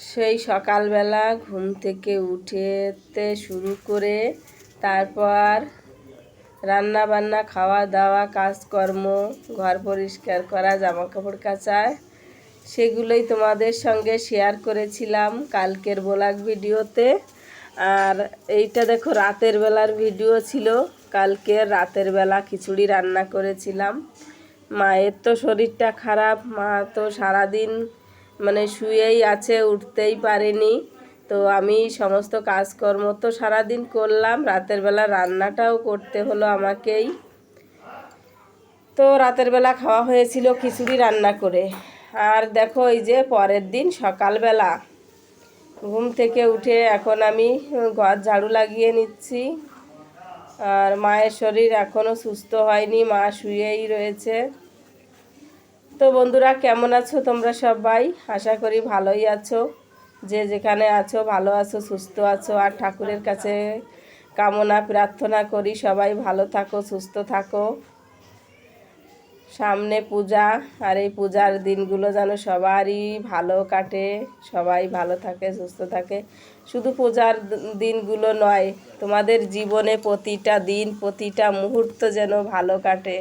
সেই সকালবেলা ঘুম থেকে উঠেতে শুরু করে তারপর রান্না বান্না খাওয়া দাওয়া কাজকর্ম, ঘর পরিষ্কার করা জামা কাপড় কাচা সেগুলোই তোমাদের সঙ্গে শেয়ার করেছিলাম কালকের ব্লগ ভিডিওতে। আর এইটা দেখো রাতের বেলার ভিডিও ছিল কালকে রাতের বেলা খিচুড়ি রান্না করেছিলাম। মায়ের তো শরীরটা খারাপ, মা তো সারাদিন মানে শুয়েই আছে, উঠতেই পারেনি। তো আমি সমস্ত কাজকর্ম তো সারাদিন করলাম, রাতের বেলা রান্নাটাও করতে হলো আমাকেই। তো রাতের বেলা খাওয়া হয়েছিল খিচুড়ি রান্না করে। আর দেখো এই যে পরের দিন সকালবেলা ঘুম থেকে উঠে এখন আমি ঘর ঝাড়ু লাগিয়ে নিচ্ছি। আর মায়ের শরীর এখনও সুস্থ হয়নি, মা শুয়েই রয়েছে। তো বন্ধুরা, কেমন আছো তোমরা সবাই? আশা করি ভালোই আছো। যে যেখানে আছো, ভালো আছো, সুস্থ আছো, আর ঠাকুরের কাছে কামনা, প্রার্থনা করি সবাই ভালো থাকো, সুস্থ থাকো। সামনে পূজা, আর এই পূজার দিনগুলো যেন সবারই ভালো কাটে, সবাই ভালো থাকে, সুস্থ থাকে। শুধু পূজার দিনগুলো নয়, তোমাদের জীবনে প্রতিটা দিন, প্রতিটা মুহূর্ত যেন ভালো কাটে।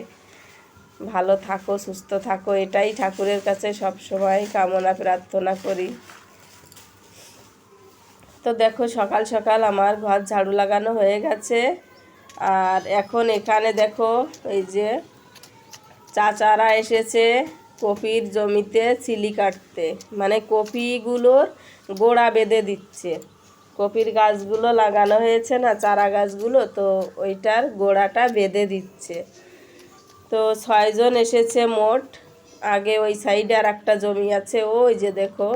ভালো থাকো, সুস্থ থাকো, এটাই ঠাকুরের কাছে সব সময় কামনা, প্রার্থনা করি। তো দেখো, সকাল সকাল আমার ঘর ঝাড়ু লাগানো হয়ে গেছে। আর এখন এখানে দেখো, এই যে চাচারা এসেছে কপির জমিতে চিলি কাটতে। মানে কপিগুলোর গোড়া বেঁধে দিচ্ছে। কপির গাছগুলো লাগানো হয়েছে না, চারা গাছগুলো, তো ওইটার গোড়াটা বেঁধে দিচ্ছে। তো ছয়জন এসেছে মোট। আগে ওই সাইডে আর একটা জমি আছে, ওই যে দেখো,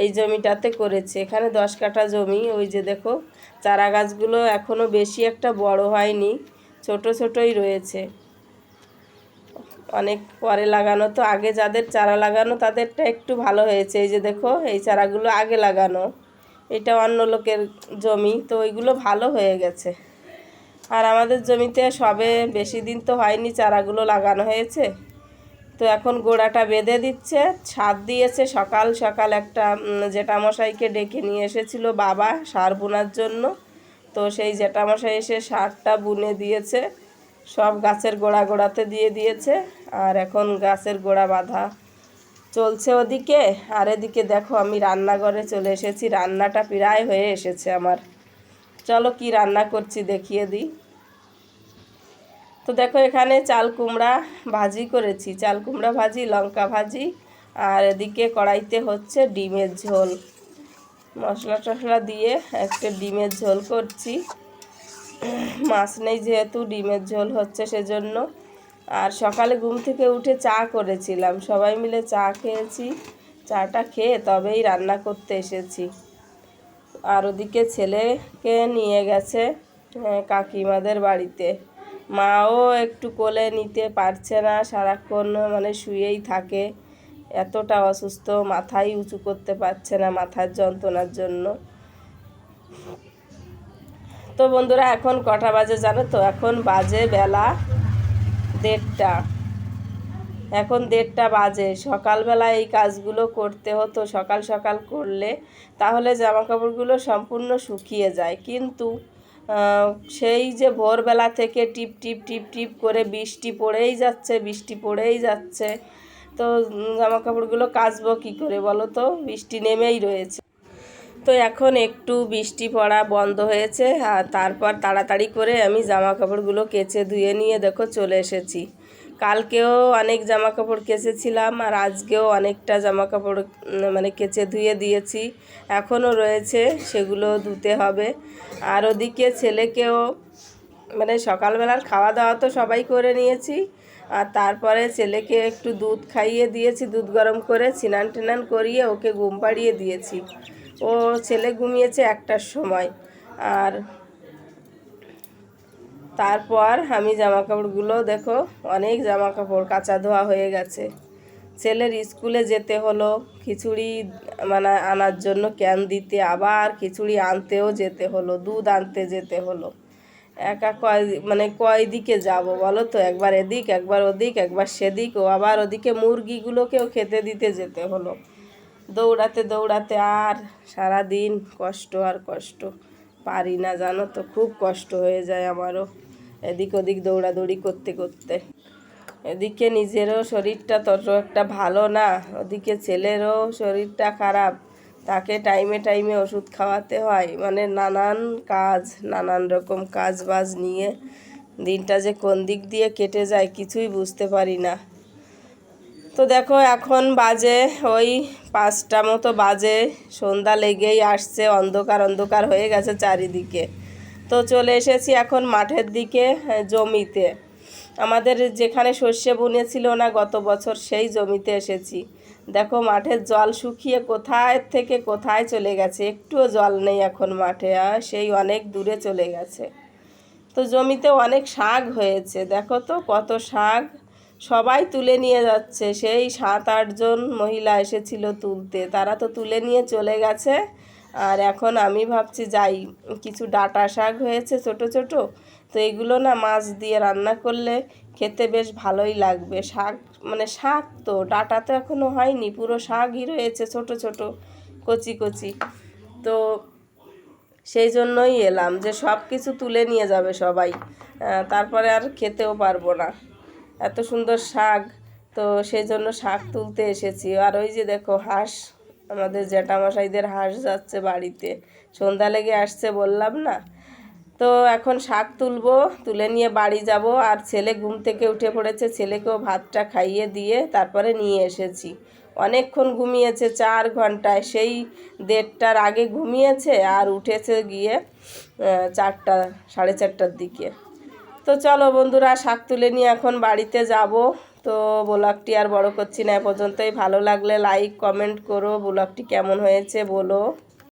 এই জমিটাতে করেছে। এখানে দশ কাঠা জমি, ওই যে দেখো, চারা গাছগুলো এখনও বেশি একটা বড় হয়নি, ছোট ছোটই রয়েছে। অনেক পরে লাগানো, তো আগে যাদের চারা লাগানো, তাদেরটা একটু ভালো হয়েছে। এই যে দেখো, এই চারাগুলো আগে লাগানো। এটা অন্য লোকের জমি, তো ওইগুলো ভালো হয়ে গেছে। আর আমাদের জমিতে সবে বেশি দিন তো হয়নি চারাগুলো লাগানো হয়েছে। তো এখন গোড়াটা বেঁধে দিচ্ছে সার দিয়েছে, সকাল সকাল একটা জেঠামশাইকে ডেকে নিয়ে এসেছিল বাবা সার বোনার জন্য। তো সেই জেঠামশাই এসে সারটা বুনে দিয়েছে, সব গাছের গোড়া গোড়াতে দিয়ে দিয়েছে, আর এখন গাছের গোড়া বাঁধা চলছে ওদিকে। আর এদিকে দেখো আমি রান্নাঘরে চলে এসেছি, রান্নাটা প্রায় হয়ে এসেছে আমার। চলো কি রান্না করছি দেখিয়ে দিই। তো দেখো এখানে চাল কুমড়া ভাজি করেছি। চাল কুমড়া ভাজি, লঙ্কা ভাজি, আর এদিকে কড়াইতে হচ্ছে ডিমের ঝোল। মশলা টশলা দিয়ে একটা ডিমের ঝোল করছি। মাছ নেই যেহেতু, ডিমের ঝোল হচ্ছে সেজন্য। আর সকালে ঘুম থেকে উঠে চা করেছিলাম। সবাই মিলে চা খেয়েছি। চাটা খেয়ে তবেই রান্না করতে এসেছি। আর ওদিকে ছেলেকে নিয়ে গেছে কাকিমাদের বাড়িতে। মাও একটু কোলে নিতে পারছে না, সারাক্ষণ মানে শুয়েই থাকে। এতটা অসুস্থ, মাথাই উঁচু করতে পারছে না মাথার যন্ত্রণার জন্য। তো বন্ধুরা, এখন কটা বাজে জানো তো? এখন বাজে বেলা দেড়টা। এখন দেড়টা বাজে। সকালবেলা এই কাজগুলো করতে হতো, সকাল সকাল করলে তাহলে জামা কাপড়গুলো সম্পূর্ণ শুকিয়ে যায়। কিন্তু সেই যে ভোরবেলা থেকে টিপ টিপ টিপ টিপ করে বৃষ্টি পড়েই যাচ্ছে, বৃষ্টি পড়েই যাচ্ছে। তো জামা কাপড়গুলো কাচবো কী করে বলো তো? বৃষ্টি নেমেই রয়েছে। তো এখন একটু বৃষ্টি পড়া বন্ধ হয়েছে, আর তারপর তাড়াতাড়ি করে আমি জামা কাপড়গুলো কেচে ধুয়ে নিয়ে দেখো চলে এসেছি। কালকেও অনেক জামা কাপড় কেচেছিলাম আর আজকেও অনেকটা জামা কাপড় মানে কেচে ধুয়ে দিয়েছি। এখনও রয়েছে, সেগুলো ধুতে হবে। আর ওদিকে ছেলেকেও মানে সকালবেলার খাওয়া দাওয়া তো সবাই করে নিয়েছি। আর তারপরে ছেলেকে একটু দুধ খাইয়ে দিয়েছি, দুধ গরম করে স্নান টিনান করিয়ে ওকে ঘুম পাড়িয়ে দিয়েছি। ও ছেলে ঘুমিয়েছে একটার সময়। আর তারপর আমি জামা কাপড়গুলো দেখো, অনেক জামা কাপড় কাঁচা ধোয়া হয়ে গেছে। ছেলের স্কুলে যেতে হলো, খিচুড়ি মানে আনার জন্য ক্যান দিতে, আবার খিচুড়ি আনতেও যেতে হলো, দুধ আনতে যেতে হলো। একা কয় মানে কয় দিকে যাব বলো তো? একবার এদিক, একবার ওদিক, একবার সেদিক, ও আবার ওদিকে মুরগিগুলোকেও খেতে দিতে যেতে হলো। দৌড়াতে দৌড়াতে আর সারা দিন কষ্ট আর কষ্ট। পারি না, জানো তো, খুব কষ্ট হয়ে যায় আমারও। এদিক ওদিক দৌড়াদৌড়ি করতে করতে। এদিকে নিজেরও শরীরটা তত একটা ভালো না, ওদিকে ছেলেরও শরীরটা খারাপ। তাকে টাইমে টাইমে ওষুধ খাওয়াতে হয় মানে নানান কাজ, নানান রকম কাজ বাজ নিয়ে। দিনটা যে কোন দিক দিয়ে কেটে যায় কিছুই বুঝতে পারি না। তো দেখো এখন বাজে ওই পাঁচটা মতো বাজে, সন্ধ্যা লেগেই আসছে, অন্ধকার অন্ধকার হয়ে গেছে চারিদিকে। তো চলে এসেছি এখন মাঠের দিকে জমিতে। আমাদের যেখানে শস্য বুনেছিল না গত বছর, সেই জমিতে এসেছি। দেখো মাঠের জল শুকিয়ে কোথায় থেকে কোথায় চলে গেছে, একটুও জল নেই এখন মাঠে, আর সেই অনেক দূরে চলে গেছে। তো জমিতে অনেক শাক হয়েছে, দেখো তো কত শাক। সবাই তুলে নিয়ে যাচ্ছে। সেই সাত আটজন মহিলা এসেছিল তুলতে। তারা তো তুলে নিয়ে চলে গেছে। আর এখন আমি ভাবছি, যাই, কিছু ডাটা শাক হয়েছে ছোট ছোট। তো এগুলো না মাছ দিয়ে রান্না করলে খেতে বেশ ভালোই লাগবে। শাক মানে শাক তো, ডাটা তো এখনও হয়নি। পুরো শাকই রয়েছে ছোট ছোট, কচি কচি। তো সেই জন্যই এলাম যে সব কিছু তুলে নিয়ে যাবে সবাই। তারপরে আর খেতেও পারব না। এত সুন্দর শাক, তো সেই জন্য শাক তুলতে এসেছি। আর ওই যে দেখো হাঁস, আমাদের জ্যাঠামশাইদের হাঁস যাচ্ছে বাড়িতে। সন্ধ্যা লেগে আসছে বললাম না? তো এখন শাক তুলবো, তুলে নিয়ে বাড়ি যাব। আর ছেলে ঘুম থেকে উঠে পড়েছে, ছেলেকেও ভাতটা খাইয়ে দিয়ে তারপরে নিয়ে এসেছি। অনেকক্ষণ ঘুমিয়েছে চার ঘন্টায়, সেই দেড়টার আগে ঘুমিয়েছে আর উঠেছে গিয়ে চারটা, সাড়ে চারটার দিকে। তো চলো বন্ধুরা, শাক তুলে নিয়ে এখন বাড়িতে যাব। তো ব্লগটি আর বড় করছি না, এ পর্যন্তই। ভালো লাগলে লাইক কমেন্ট করো। ব্লগটি কেমন হয়েছে বলো।